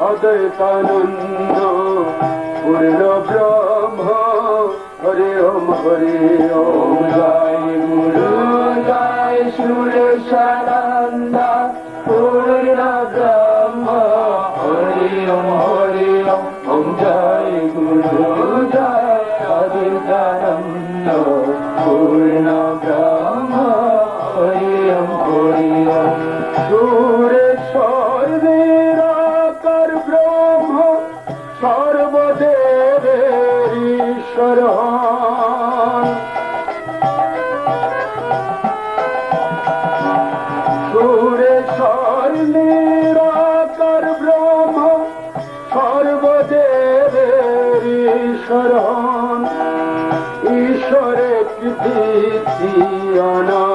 অদ্বৈতানন্দ পূর্ণ ব্রহ্ম হরি ওম হরি ওম জয় গুরু জয় সুরেশানন্দ পূর্ণ ব্রহ্ম হরি ওম হরি ওম ওম জয় গুরু জয় অদ্বৈতানন্দ পূর্ণ ব্রহ্ম হরি ওম হরি ওম সুরেশ্বর সর্বদেবের ঈশ্বর। সুরেশ্বর নিরাকার ব্রহ্ম সর্বদেবের ঈশ্বর। ঈশ্বরে কৃতি ঈশ্বরে